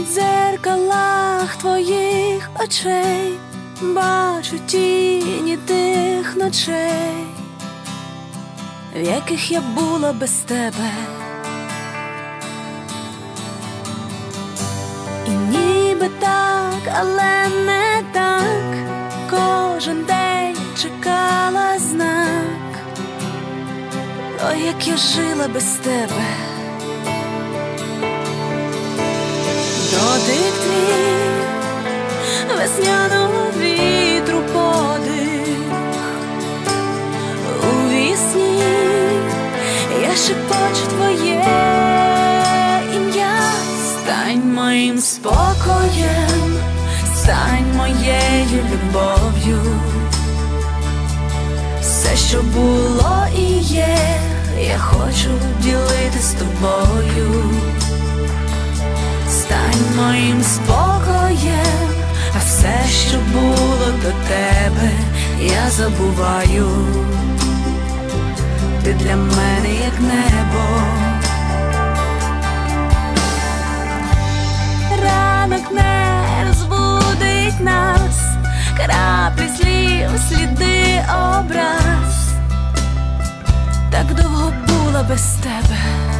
дзеркалах твоїх очей бачу тіні тих ночей, в яких я була без тебе. І ніби так, але не так, кожен день чекала знак, Ой, як я жила без тебе. Твій весняного у вісні я шепочу твоє ім'я, стань моїм спокоєм, стань моєю любов'ю, все, що було і є, я хочу ділити з тобою. Моїм спокоєм, а все, що було до тебе, я забуваю. Ти для мене як небо. Ранок не розбудить нас, краплі слів, сліди образ. Так довго була без тебе.